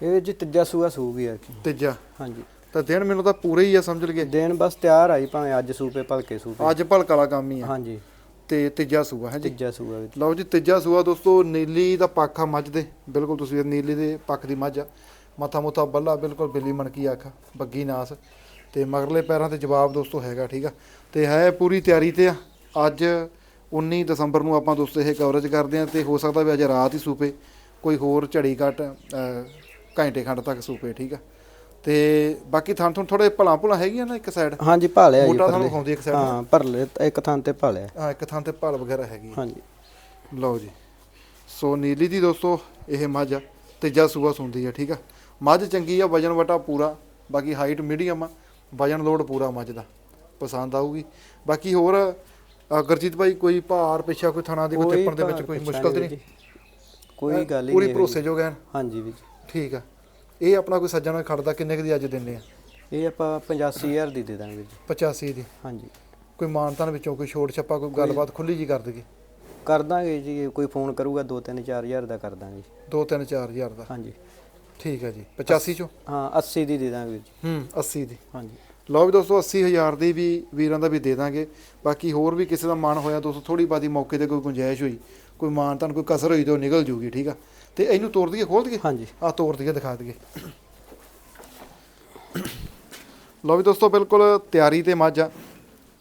ਇਹ ਜੀ ਤੀਜਾ ਸੂਆ ਸੂਗੀ ਆ ਕੀ ਤੀਜਾ। ਹਾਂਜੀ। ਤਾਂ ਦਿਨ ਮੈਨੂੰ ਤਾਂ ਪੂਰੇ ਹੀ ਆ ਸਮਝ ਲਈਏ। ਦੇਣ ਬਸ ਤਿਆਰ ਆਈ ਭਾਵੇਂ ਅੱਜ ਸੂਪੇ ਭਲਕੇ ਸੂਪੇ। ਅੱਜ ਭਲਕ ਵਾਲਾ ਕੰਮ ਹੀ ਆ। ਹਾਂਜੀ। ਤੇ ਤੀਜਾ ਸੂਆ ਹੈ ਜੀ। ਤੀਜਾ ਸੂਆ ਜੀ। ਲਓ ਜੀ ਤੀਜਾ ਸੂਆ ਦੋਸਤੋ ਨੀਲੀ ਦਾ ਪੱਖ ਆ ਮੱਝ ਦੇ। ਬਿਲਕੁਲ ਤੁਸੀਂ ਨੀਲੀ ਦੇ ਪੱਖ ਦੀ ਮੱਝ ਆ। ਮੱਥਾ ਮੁੱਥਾ ਬੱਲਾ ਬਿਲਕੁਲ ਬਿੱਲੀ ਮਣਕੀ ਅੱਖ ਬੱਗੀ ਨਾਸ। ਤੇ ਮਗਰਲੇ ਪੈਰਾਂ ਤੇ ਜਵਾਬ ਦੋਸਤੋ ਹੈਗਾ ਠੀਕ ਆ। ਤੇ ਹੈ ਪੂਰੀ ਤਿਆਰੀ ਤੇ ਆ। ਅੱਜ 19 ਦਸੰਬਰ ਨੂੰ ਆਪਾਂ ਦੋਸਤੋ ਇਹ ਕਵਰੇਜ ਕਰਦੇ ਆ ਤੇ ਹੋ ਸਕਦਾ ਵੀ ਅੱਜ ਰਾਤ ਹੀ ਸੂਪੇ। ਕੋਈ ਹੋਰ ਝੜੀ ਘਟ ਘੰਟੇ ਖੰਡ ਤੱਕ ਸੂਪੇ ਠੀਕ ਆ। ਤੇ ਬਾਕੀ ਥਾਂ ਥੋਂ ਥੋੜੇ ਭਲਾ ਭੁਲਾ ਹੈਗੀਆਂ ਨਾ ਇੱਕ ਸਾਈਡ ਹਾਂਜੀ ਭਾਲਿਆ ਜੀ ਮੋਟਾ ਤੁਹਾਨੂੰ ਪਰਲੇ। ਵਿਖਾਉਂਦੀ ਇੱਕ ਸਾਈਡ ਹਾਂ ਭਰਲੇ ਇੱਕ ਥਾਂ ਤੇ ਭਾਲਿਆ। ਹਾਂ ਇੱਕ ਥਾਂ ਤੇ ਭਲ ਵਗੈਰਾ ਹੈਗੀ ਆ। ਹਾਂਜੀ। ਲਓ ਜੀ। ਸੋ ਨੀਲੀ ਦੀ ਦੋਸਤੋ ਇਹ ਮੱਝ ਆ ਤੀਜਾ ਸੂਆ ਸੁੰਦੀ ਆ ਠੀਕ ਆ? ਮੱਝ ਚੰਗੀ ਆ ਵਜਨ ਵਟਾ ਪੂਰਾ ਬਾਕੀ ਹਾਈਟ ਮੀਡੀਅਮ ਆ ਵਜਨ ਲੋਡ ਪੂਰਾ ਮੱਝ ਦਾ। ਪਸੰਦ ਆਊਗੀ। ਬਾਕੀ ਹੋਰ ਅ, ਗੁਰਜੀਤ ਭਾਈ ਕੋਈ ਭਾਰ ਪਿੱਛਾ ਕੋਈ ਥਣਾ ਦੀ ਕੋਈ ਟਿੱਪਣ ਦੇ ਵਿੱਚ ਕੋਈ ਮੁਸ਼ਕਲ ਤੇ ਨਹੀਂ? ਜੀ। ਕੋਈ ਗੱਲ ਹੀ ਪੂਰੀ ਨਹੀਂ ਭਰੋਸੇਯੋਗ ਹੈ ਹਾਂਜੀ ਵੀਰ ਜੀ। ਠੀਕ ਆ। ਇਹ ਆਪਣਾ ਕੋਈ ਸੱਜਣਾ ਖੜਦਾ ਕਿੰਨੇ ਕੁ ਦੀ ਅੱਜ ਦਿੰਦੇ ਆ? ਇਹ ਆਪਾਂ 85000 ਦੀ ਦੇ ਦਾਂਗੇ ਜੀ। 85 ਦੀ? ਹਾਂਜੀ। ਕੋਈ ਮਾਨਤਾਨ ਵਿੱਚੋਂ ਕੋਈ ਛੋਟ ਛੱਪਾ ਕੋਈ ਗੱਲਬਾਤ ਖੁੱਲੀ ਜੀ ਕਰ ਦੇਗੀ ਕਰ ਦਾਂਗੇ ਜੀ ਕੋਈ ਫੋਨ ਕਰੂਗਾ 2-3 4000 ਦਾ ਕਰ ਦਾਂਗੇ ਜੀ। 2 3 4000 ਦਾ? ਹਾਂਜੀ। ਠੀਕ ਹੈ ਜੀ। 85 ਚੋਂ? ਹਾਂ 80 ਦੀ ਦੇ ਦਾਂਗੇ ਜੀ। ਹੂੰ 80 ਦੀ। ਹਾਂਜੀ। ਲਓ ਵੀ ਦੋਸਤੋ 80000 ਦੀ ਵੀ ਵੀਰਾਂ ਦਾ ਵੀ ਦੇ ਦਾਂਗੇ। ਬਾਕੀ ਹੋਰ ਵੀ ਕਿਸੇ ਦਾ ਮਨ ਹੋਇਆ ਦੋਸਤੋ ਥੋੜੀ ਬਾਦੀ ਮੌਕੇ ਤੇ ਕੋਈ ਗੁੰਜਾਇਸ਼ ਹੋਈ ਕੋਈ ਮਾਨ ਤੁਹਾਨੂੰ ਕੋਈ ਕਸਰ ਹੋਈ ਤੇ ਉਹ ਨਿਕਲ ਜੂਗੀ ਠੀਕ ਆ? ਤੇ ਇਹਨੂੰ ਤੋੜ ਦਈਏ ਖੋਲ ਦਈਏ? ਹਾਂਜੀ। ਆ ਤੋੜ ਦਈਏ ਦਿਖਾ ਦਈਏ। ਲਓ ਵੀ ਦੋਸਤੋ ਬਿਲਕੁਲ ਤਿਆਰੀ ਤੇ ਮੱਝ ਆ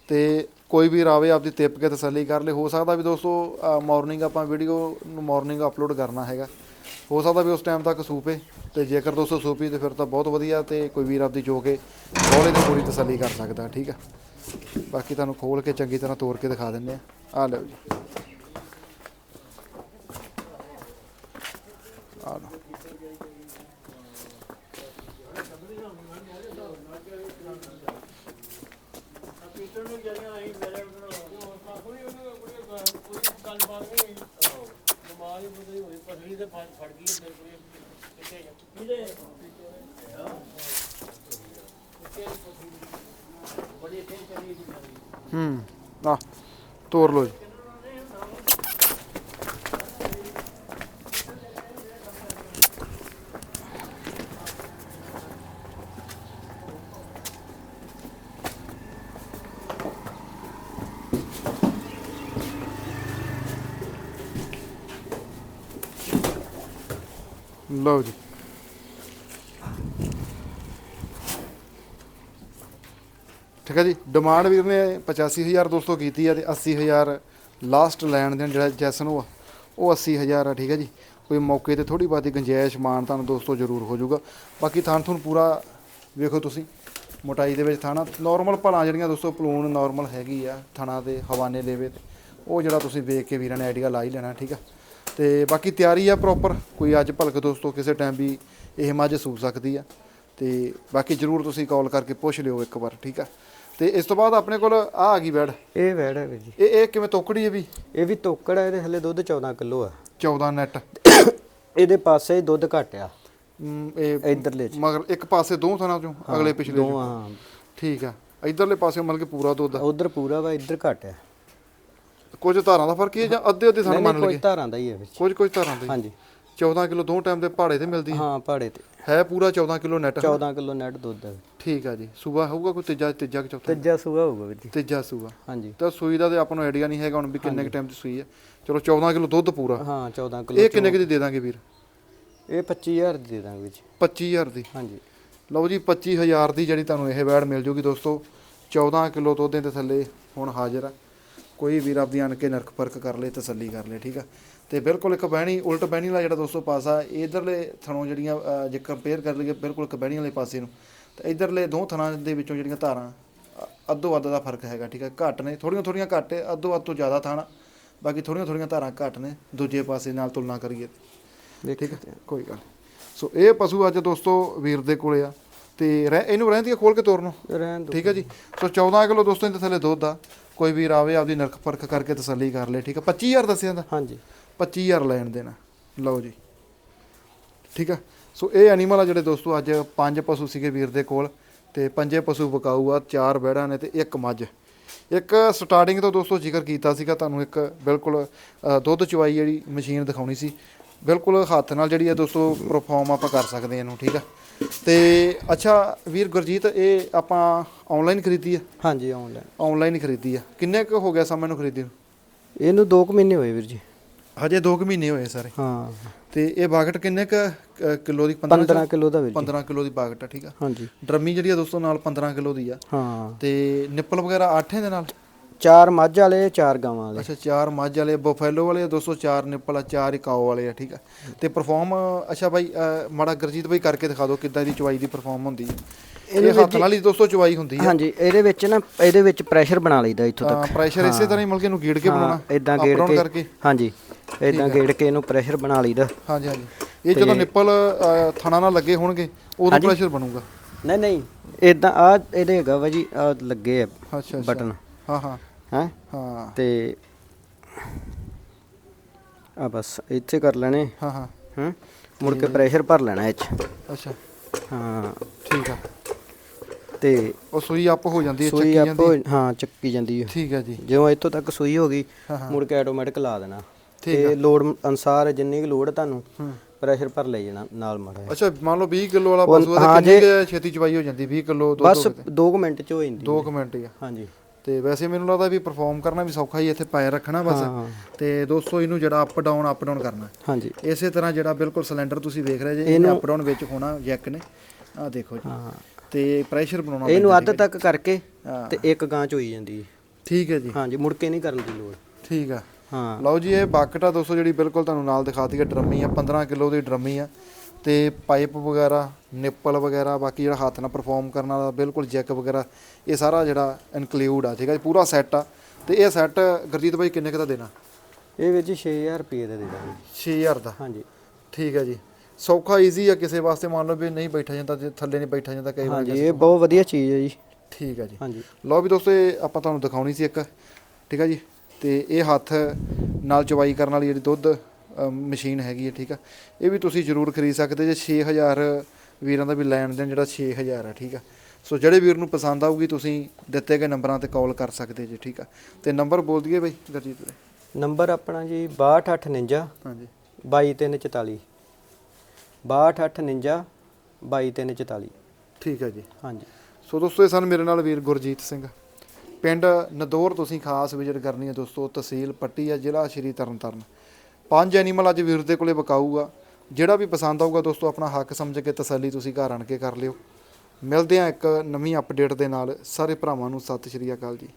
ਤੇ ਕੋਈ ਵੀ ਰਾਵੇ ਆਪਦੀ ਤਿੱਪ ਕੇ ਤਸੱਲੀ ਕਰ ਲੇ। ਹੋ ਸਕਦਾ ਵੀ ਦੋਸਤੋ ਮਾਰਨਿੰਗ ਆਪਾਂ ਵੀਡੀਓ ਨੂੰ ਮਾਰਨਿੰਗ ਅਪਲੋਡ ਕਰਨਾ ਹੈਗਾ। ਹੋ ਸਕਦਾ ਵੀ ਉਸ ਟਾਈਮ ਤੱਕ ਸੂਪੇ ਤੇ ਜੇਕਰ ਦੋਸਤੋ ਸੂਪੀ ਤੇ ਫਿਰ ਤਾਂ ਬਹੁਤ ਵਧੀਆ ਤੇ ਕੋਈ ਵੀਰ ਆਪਦੀ ਜੋ ਕੇ ਬੋਲੇ ਦੀ ਪੂਰੀ ਤਸੱਲੀ ਕਰ ਸਕਦਾ ਠੀਕ ਆ? ਬਾਕੀ ਤੁਹਾਨੂੰ ਖੋਲ ਕੇ ਚੰਗੀ ਤਰ੍ਹਾਂ ਤੋੜ ਕੇ ਦਿਖਾ ਦਿੰਦੇ ਆ। ਆ ਲਓ ਜੀ। ਆ ਲਓ ਹੂੰ ਆ ਤੋੜ ਲਓ ਜੀ ਲਓ ਜੀ। ਠੀਕ ਹੈ ਜੀ। ਡਿਮਾਂਡ ਵੀਰ ਨੇ 85000 ਦੋਸਤੋ ਕੀਤੀ ਆ ਤੇ 80000 ਲਾਸਟ ਲੈਣ ਦੇਣ ਜਿਹੜਾ ਜੈਸਨ ਉਹ ਆ, ਉਹ 80000 ਆ, ਠੀਕ ਹੈ ਜੀ। ਕੋਈ ਮੌਕੇ ਤੇ ਥੋੜੀ ਬਾਤੀ ਗੁੰਜਾਇਸ਼ ਮਾਨ ਤੁਹਾਨੂੰ ਦੋਸਤੋ ਜ਼ਰੂਰ ਹੋ ਜਾਊਗਾ। ਬਾਕੀ ਥਾਂ ਤੁਹਾਨੂੰ ਪੂਰਾ ਵੇਖੋ ਤੁਸੀਂ, ਮੋਟਾਈ ਦੇ ਵਿੱਚ ਥਾਣਾ। ਨਾਰਮਲ ਭਲਾ ਜਿਹੜੀਆਂ ਦੋਸਤੋ ਪਲੂਨ ਨਾਰਮਲ ਹੈਗੀ ਆ, ਥਾਣਾ ਦੇ ਹਵਾਨੇ ਲੈਵੇ ਤੇ ਉਹ ਜਿਹੜਾ ਤੁਸੀਂ ਵੇਖ ਕੇ ਵੀਰਾਂ ਨੇ ਆਈਡੀਆ ਲਾ ਹੀ ਲੈਣਾ, ਠੀਕ ਆ। ਤੇ ਬਾਕੀ ਤਿਆਰੀ ਆ ਪ੍ਰੋਪਰ ਕੋਈ ਅੱਜ ਭਲਕ ਦੋਸਤੋ ਕਿਸੇ ਟਾਈਮ ਵੀ ਇਹ ਮੱਝ ਸੂ ਸਕਦੀ ਆ। ਤੇ ਬਾਕੀ ਜਰੂਰ ਤੁਸੀਂ ਕਾਲ ਕਰਕੇ ਪੁੱਛ ਲਿਓ ਇੱਕ ਵਾਰ ਠੀਕ ਆ? ਤੇ ਇਸ ਤੋਂ ਬਾਅਦ ਆਪਣੇ ਕੋਲ ਆ ਆ ਗਈ ਬੈਡ ਇਹ ਵੈੜ ਹੈ ਵੀਰ ਜੀ। ਇਹ ਇਹ ਕਿਵੇਂ ਤੋਕੜੀ ਹੈ ਵੀ? ਇਹ ਵੀ ਤੋਕੜ ਹੈ ਇਹਦੇ ਹਲੇ ਦੁੱਧ 14 ਕਿਲੋ ਆ। 14 ਨੈਟ ਇਹਦੇ ਪਾਸੇ ਹੀ ਦੁੱਧ ਘੱਟ ਆ। ਇਹ ਇਧਰਲੇ ਚ। ਮਗਰ ਇੱਕ ਪਾਸੇ ਦੋ ਥਾਂ ਚੋਂ ਅਗਲੇ ਪਿਛਲੇ ਦੋ ਚੋਂ ਹਾਂ। ਠੀਕ ਆ। ਇਧਰਲੇ ਪਾਸੇ ਮਤਲਬ ਕਿ ਪੂਰਾ ਦੁੱਧ ਆ। ਉਧਰ ਪੂਰਾ ਵਾ ਇੱਧਰ ਘੱਟ ਆ। ਕੁਝ ਧਾਰਾਂ ਦਾ ਫ਼ਰਕ ਹੀ ਹੈ ਜਾਂ ਅੱਧੇ ਅੱਧੇ ਸਾਨੂੰ ਮੰਨ ਕੋਈ ਲਗੇ ਧਾਰਾਂ ਦਾ ਹੀ ਹੈ ਵਿੱਚ। ਕੁਝ ਕੁਝ ਧਾਰਾਂ ਦੇ ਹਾਂਜੀ। 14 ਕਿਲੋ ਦੋ ਟਾਈਮ ਦੇ ਪਹਾੜੇ ਤੇ ਮਿਲਦੀ ਹੈ। ਹਾਂ ਪਹਾੜੇ ਤੇ। ਹੈ ਪੂਰਾ 14 ਕਿਲੋ ਨੈਟ 14 ਕਿਲੋ ਨੈਟ ਦੁੱਧ ਹੈ। ਠੀਕ ਆ ਜੀ। ਸੂਬਾ ਹੋਊਗਾ ਕੋਈ ਤੀਜਾ ਤੀਜਾ ਕਿ ਚੌਥਾ? ਤੀਜਾ ਸੂਆ ਹੋਊਗਾ ਵੀਰ ਜੀ। ਤੀਜਾ ਸੂਬਾ। ਹਾਂਜੀ। ਤਾਂ ਸੂਈ ਦਾ ਤੇ ਆਪਾਂ ਨੂੰ ਆਈਡੀਆ ਨਹੀਂ ਹੈਗਾ ਹੁਣ ਵੀ ਕਿੰਨੇ ਕ ਟਾਈਮ ਦੀ ਸੂਈ ਹੈ। ਚਲੋ 14 ਕਿਲੋ ਦੁੱਧ ਪੂਰਾ। ਹਾਂ 14 ਕਿਲੋ ਇਹ ਕਿੰਨੇ ਕੁ ਦੀ ਦੇ ਦਾਂਗੇ ਵੀਰ? ਇਹ 25000 ਦੀ ਦੇ ਦਾਂਗੇ ਵੀਰ ਜੀ 25000 ਦੀ। ਹਾਂਜੀ। ਲਓ ਜੀ 25000 ਦੀ ਜਿਹੜੀ ਤੁਹਾਨੂੰ ਇਹ ਵੈੜ ਮਿਲ ਜੂਗੀ ਦੋਸਤੋ। 14 ਕਿਲੋ ਦੁੱਧ ਦੇ ਥੱਲੇ ਹੁਣ ਹਾਜ਼ਰ ਆ। ਕੋਈ ਵੀਰ ਆਪਦੀ ਆਣ ਕੇ ਨਰਕ ਫ਼ਰਕ ਕਰ ਲੇ ਤਸੱਲੀ ਕਰ ਲੇ ਠੀਕ ਆ? ਤੇ ਬਿਲਕੁਲ ਇੱਕ ਬਹਿਣੀ ਉਲਟ ਬਹਿਣੀ ਵਾਲਾ ਜਿਹੜਾ ਦੋਸਤੋ ਪਾਸਾ ਇਧਰਲੇ ਥਣੋਂ ਜਿਹੜੀਆਂ ਜੇ ਕੰਪੇਅਰ ਕਰ ਲਈਏ ਬਿਲਕੁਲ ਇੱਕ ਬਹਿਣੀ ਵਾਲੇ ਪਾਸੇ ਨੂੰ ਤੇ ਇਧਰਲੇ ਦੋ ਥਣਾਂ ਦੇ ਵਿੱਚੋਂ ਜਿਹੜੀਆਂ ਧਾਰਾਂ ਅੱਧੋ ਅੱਧ ਦਾ ਫ਼ਰਕ ਹੈਗਾ ਠੀਕ ਹੈ ਘੱਟ ਨੇ ਥੋੜੀਆਂ ਥੋੜੀਆਂ ਘੱਟ ਹੈ ਅੱਧੋ ਅੱਧ ਤੋਂ ਜ਼ਿਆਦਾ ਥਾਣਾ ਬਾਕੀ ਥੋੜੀਆਂ ਥੋੜੀਆਂ ਧਾਰਾਂ ਘੱਟ ਨੇ ਦੂਜੇ ਪਾਸੇ ਨਾਲ ਤੁਲਨਾ ਕਰੀਏ ਠੀਕ ਹੈ ਕੋਈ ਗੱਲ। ਸੋ ਇਹ ਪਸ਼ੂ ਅੱਜ ਦੋਸਤੋ ਵੀਰ ਦੇ ਕੋਲੇ ਆ ਤੇ ਇਹਨੂੰ ਰਹਿੰਦੀ ਖੋਲ ਕੇ ਤੋਰ ਨੂੰ? ਰਹਿਣ ਦੋ। ਠੀਕ ਹੈ ਜੀ? ਸੋ 14 ਕਿਲੋ ਦੋਸਤੋ ਇਹਦੇ ਥੱਲੇ ਦੁੱਧ ਆ ਕੋਈ ਵੀਰ ਆਵੇ ਆਪਦੀ ਨਰਖ ਪਰਖ ਕਰਕੇ ਤਸੱਲੀ ਕਰ ਲੇ ਠੀਕ ਹੈ 25000 ਦੱਸਿਆ ਦਾ ਹਾਂਜੀ। 25000 ਲੈਣ ਦੇਣਾ। ਲਓ ਜੀ। ਠੀਕ ਆ? ਸੋ ਇਹ ਐਨੀਮਲ ਆ ਜਿਹੜੇ ਦੋਸਤੋ ਅੱਜ ਪੰਜ ਪਸ਼ੂ ਸੀਗੇ ਵੀਰ ਦੇ ਕੋਲ ਤੇ ਪੰਜੇ ਪਸ਼ੂ ਵਿਕਾਊ ਆ ਚਾਰ ਬੈੜਾਂ ਨੇ ਤੇ ਇੱਕ ਮੱਝ। ਇੱਕ ਸਟਾਰਟਿੰਗ ਤੋਂ ਦੋਸਤੋ ਜ਼ਿਕਰ ਕੀਤਾ ਸੀਗਾ ਤੁਹਾਨੂੰ ਇੱਕ ਬਿਲਕੁਲ ਦੁੱਧ ਚਵਾਈ ਜਿਹੜੀ ਮਸ਼ੀਨ ਦਿਖਾਉਣੀ ਸੀ। ਬਿਲਕੁਲ ਹੱਥ ਨਾਲ ਜਿਹੜੀ ਆ ਦੋਸਤੋ ਪਰਫਾਰਮ ਆਪਾਂ ਕਰ ਸਕਦੇ ਹਾਂ ਇਹਨੂੰ ਠੀਕ ਆ? ਤੇ ਅੱਛਾ ਵੀਰ ਗੁਰਜੀਤ ਇਹ ਆਪਾਂ ਆਨਲਾਈਨ ਖਰੀਦੀ ਆ? ਹਾਂਜੀ ਆਨਲਾਈਨ ਆਨਲਾਈਨ ਹੀ ਖਰੀਦੀ ਆ। ਕਿੰਨੇ ਕੁ ਹੋ ਗਿਆ ਸਮਾਂ ਇਹਨੂੰ ਖਰੀਦੀ ਨੂੰ ਇਹਨੂੰ 2 ਮਹੀਨੇ ਹੋਏ ਵੀਰ ਜੀ। ਹਜੇ 2 ਮਹੀਨੇ ਹੋਏ ਸਾਰੇ? ਹਾਂ। ਤੇ ਇਹ ਬਾਗਟ ਕਿੰਨੇ ਕ ਕਿਲੋ ਦੀ? 15 15 ਕਿਲੋ? ਦਾ ਵੀਰ ਜੀ। 15 ਕਿਲੋ ਦੀ ਬਾਗਟ ਆ ਠੀਕ ਆ? ਹਾਂਜੀ। ਡਰਮੀ ਜਿਹੜੀ ਆ ਦੋਸਤੋ ਨਾਲ 15 ਕਿਲੋ ਦੀ ਆ। ਹਾਂ। ਤੇ ਨਿੱਪਲ ਵਗੈਰਾ 8 ਦੇ ਨਾਲ? ਚਾਰ ਮੱਝ ਵਾਲੇ ਚਾਰ ਗਾਵਾਂ ਵਾਲੇ। ਅੱਛਾ ਚਾਰ ਮੱਝ ਵਾਲੇ ਬਫੈਲੋ ਵਾਲੇ 204 ਨਿੱਪਲ ਆ ਚਾਰ ਹੀ ਕਾਓ ਵਾਲੇ ਆ ਠੀਕ ਆ? ਤੇ ਪਰਫਾਰਮ ਅੱਛਾ ਅ, ਮਾੜਾ ਗੁਰਜੀਤ ਬਾਈ ਕਰਕੇ ਦਿਖਾ ਦਿਓ ਕਿੱਦਾਂ ਦੀ ਚਵਾਈ ਦੀ ਪਰਫਾਰਮ ਹੁੰਦੀ ਹੈ ਇਹ ਹੱਥ ਨਾਲ ਹੀ ਦੋਸਤੋ ਚਵਾਈ ਹੁੰਦੀ ਆ। ਹਾਂਜੀ ਇਹਦੇ ਵਿੱਚ ਨਾ ਇਹਦੇ ਵਿੱਚ ਪ੍ਰੈਸ਼ਰ ਬਣਾ ਲਈਦਾ ਇੱਥੋਂ ਤੱਕ। ਪ੍ਰੈਸ਼ਰ ਇਸੇ ਤਰ੍ਹਾਂ ਹੀ ਮਤਲਬ ਕਿ ਇਹਨੂੰ ਗੀੜ ਕੇ ਬਣਾਉਣਾ ਇਦਾਂ up ਗੇੜ ਕੇ। ਹਾਂਜੀ ਇਦਾਂ ਗੇੜ ਕੇ ਇਹਨੂੰ ਪ੍ਰੈਸ਼ਰ ਬਣਾ ਲਈਦਾ। ਹਾਂਜੀ ਹਾਂਜੀ। ਇਹ ਜਦੋਂ ਨਿੱਪਲ ਅ, ਥਣਾ ਨਾਲ ਲੱਗੇ ਹੋਣਗੇ ਉਦੋਂ ਪ੍ਰੈਸ਼ਰ ਬਣੂਗਾ। ਨਹੀਂ ਨਹੀਂ ਇਦਾਂ ਆ ਇਹਦੇ ਹੈਗਾ ਵਾ ਜੀ ਆ ਲੱਗੇ ਆ ਅੱਛਾ ਅੱਛਾ। ਬਟਨ। ਹਾਂ ਹਾਂ। ਹੈ? ਹਾਂ। ਤੇ ਆ ਬਸ ਇੱਥੇ ਕਰ ਲੈਣੇ। ਹਾਂ ਹਾਂ। ਹੂੰ? ਮੁੜ ਕੇ ਪ੍ਰੈਸ਼ਰ ਭਰ ਲੈਣਾ ਇਹ ਚ। ਅੱਛਾ। ਹਾਂ। ਠੀਕ ਆ। ਤੇ ਉਹ ਸੂਈ ਅਪ ਹੋ ਜਾਂਦੀ ਹੈ ਸੂਈ ਚੱਕੀ ਆਪ ਜਾਂਦੀ ਹਾਂ? ਚੱਕੀ ਜਾਂਦੀ ਹੈ। ਠੀਕ ਹੈ ਜੀ। ਜਿਉਂ ਇੱਥੋਂ ਤੱਕ ਸੂਈ ਹੋ ਗਈ। ਮੁੜ ਕੇ ਆਟੋਮੈਟਿਕ ਲਾ ਦੇਣਾ। ਤੇ ਲੋਡ ਅਨਸਾਰ ਜਿੰਨੀ ਕੁ ਲੋਡ ਤੁਹਾਨੂੰ ਪ੍ਰੈਸ਼ਰ ਭਰ ਲੈ ਜਾਣਾ ਨਾਲ ਮਾੜਾ। ਅੱਛਾ ਮੰਨ ਲਓ 20 ਕਿਲੋ ਵਾਲਾ ਪਸ਼ੂ ਹਾਂ, ਕਿੰਨੀ ਛੇਤੀ ਚਵਾਈ ਹੋ ਜਾਂਦੀ 20 ਕਿਲੋ ਦੋ ਬਸ 2 ਮਿੰਟ ਚ ਹੋ ਜਾਂਦੀ 2 ਮਿੰਟ ਹੀ ਆ। ਹਾਂਜੀ। ਤੇ ਵੈਸੇ ਮੈਨੂੰ ਲੱਗਦਾ ਵੀ ਪਰਫਾਰਮ ਕਰਨਾ ਵੀ ਸੌਖਾ ਹੀ ਇੱਥੇ ਪਾਏ ਰੱਖਣਾ ਬਸ। ਤੇ ਦੋਸਤੋ ਇਹਨੂੰ ਜਿਹੜਾ ਅਪ ਡਾਊਨ ਅਪ ਡਾਊਨ ਕਰਨਾ। ਹਾਂਜੀ। ਇਸੇ ਤਰ੍ਹਾਂ ਜਿਹੜਾ ਬਿਲਕੁਲ ਸਿਲੰਡਰ ਤੁਸੀਂ ਵੇਖ ਰਹੇ ਜੇ ਇਹਨੇ ਅਪ ਡਾਊਨ ਵਿੱਚ ਹੋਣਾ ਜੈਕ ਨੇ। ਆਹ ਦੇਖੋ ਜੀ। ਹਾਂ। ਤੇ ਪ੍ਰੈਸ਼ਰ ਬਣਾਉਣਾ ਇਹਨੂੰ ਅੱਧ ਤੱਕ ਕਰਕੇ। ਤੇ ਇੱਕ ਗਾਂ ਚ ਹੋਈ ਜਾਂਦੀ ਹੈ। ਠੀਕ ਹੈ ਜੀ। ਹਾਂਜੀ ਮੁੜ ਕੇ ਨਹੀਂ ਕਰਨ ਦੀ ਲੋੜ। ਠੀਕ ਆ। ਹਾਂ। ਲਓ ਜੀ ਇਹ ਬਾਕਟ ਆ ਦੋਸਤੋ ਜਿਹੜੀ ਬਿਲਕੁਲ ਤੁਹਾਨੂੰ ਨਾਲ ਦਿਖਾਤੀ ਹੈ ਡਰਮੀ ਆ 15 ਕਿਲੋ ਦੀ ਡਰਮੀ ਆ। ਤੇ ਪਾਈਪ ਵਗੈਰਾ ਨਿੱਪਲ ਵਗੈਰਾ ਬਾਕੀ ਜਿਹੜਾ ਹੱਥ ਨਾਲ ਪਰਫਾਰਮ ਕਰਨ ਵਾਲਾ ਬਿਲਕੁਲ ਜੈਕ ਵਗੈਰਾ ਇਹ ਸਾਰਾ ਜਿਹੜਾ ਇਨਕਲੂਡ ਆ ਠੀਕ ਆ ਜੀ ਪੂਰਾ ਸੈੱਟ ਆ। ਤੇ ਇਹ ਸੈੱਟ ਗੁਰਜੀਤ ਭਾਈ ਕਿੰਨੇ ਕੁ ਦਾ ਦੇਣਾ? ਇਹ ਵਿੱਚ 6000 ਰੁਪਏ ਦਾ ਦੇ ਦਾਂਗੇ। 6000 ਦਾ। ਹਾਂਜੀ। ਠੀਕ ਹੈ ਜੀ। ਸੌਖਾ ਈਜ਼ੀ ਆ ਕਿਸੇ ਵਾਸਤੇ ਮੰਨ ਲਓ ਵੀ ਨਹੀਂ ਬੈਠਾ ਜਾਂਦਾ ਜੇ ਥੱਲੇ ਨਹੀਂ ਬੈਠਾ ਜਾਂਦਾ ਕਈ ਵਾਰ ਹਾਂਜੀ ਇਹ ਬਹੁਤ ਵਧੀਆ ਚੀਜ਼ ਹੈ ਜੀ। ਠੀਕ ਹੈ ਜੀ। ਹਾਂਜੀ। ਲਓ ਵੀ ਦੋਸਤੋ ਇਹ ਆਪਾਂ ਤੁਹਾਨੂੰ ਦਿਖਾਉਣੀ ਸੀ ਇੱਕ ਠੀਕ ਹੈ ਜੀ? ਤੇ ਇਹ ਹੱਥ ਨਾਲ ਚਵਾਈ ਕਰਨ ਵਾਲੀ ਜਿਹੜੀ ਦੁੱਧ ਮਸ਼ੀਨ ਹੈਗੀ ਹੈ ਠੀਕ ਆ? ਇਹ ਵੀ ਤੁਸੀਂ ਜ਼ਰੂਰ ਖਰੀਦ ਸਕਦੇ ਜੇ 6000 ਵੀਰਾਂ ਦਾ ਵੀ ਲੈਣ ਦੇਣ ਜਿਹੜਾ 6000 ਆ ਠੀਕ ਆ? ਸੋ ਜਿਹੜੇ ਵੀਰ ਨੂੰ ਪਸੰਦ ਆਊਗੀ ਤੁਸੀਂ ਦਿੱਤੇ ਗਏ ਨੰਬਰਾਂ ਤੇ ਕਾਲ ਕਰ ਸਕਦੇ ਜੇ ਠੀਕ ਆ? ਤੇ ਨੰਬਰ ਬੋਲ ਦਈਏ ਬਈ ਗਰਜੀਤ ਵੀਰੇ। ਨੰਬਰ ਆਪਣਾ ਜੀ 6259 ਹਾਂਜੀ। 22344 6259 22344 ਠੀਕ ਹੈ ਜੀ। ਹਾਂਜੀ। ਸੋ ਦੋਸਤੋ ਇਹ ਸਨ ਮੇਰੇ ਨਾਲ ਵੀਰ ਗੁਰਜੀਤ ਸਿੰਘ। ਪਿੰਡ ਨਦੌਰ ਤੁਸੀਂ ਖਾਸ ਵਿਜ਼ਿਟ ਕਰਨੀ ਹੈ ਦੋਸਤੋ ਤਹਿਸੀਲ ਪੱਟੀ ਹੈ ਜ਼ਿਲ੍ਹਾ ਸ਼੍ਰੀ ਤਰਨਤਾਰਨ। ਪੰਜ ਐਨੀਮਲ ਅੱਜ ਵੀਰ ਦੇ ਕੋਲੇ ਵਿਕਾਊਗਾ ਜਿਹੜਾ ਵੀ ਪਸੰਦ ਆਊਗਾ ਦੋਸਤੋ ਆਪਣਾ ਹੱਕ ਸਮਝ ਕੇ ਤਸੱਲੀ ਤੁਸੀਂ ਘਰ ਆਣ ਕੇ ਕਰ ਲਿਓ। ਮਿਲਦੇ ਆ ਇੱਕ ਨਵੀਂ ਅਪਡੇਟ ਦੇ ਨਾਲ। ਸਾਰੇ ਭਰਾਵਾਂ ਨੂੰ ਸਤਿ ਸ਼੍ਰੀ ਅਕਾਲ ਜੀ।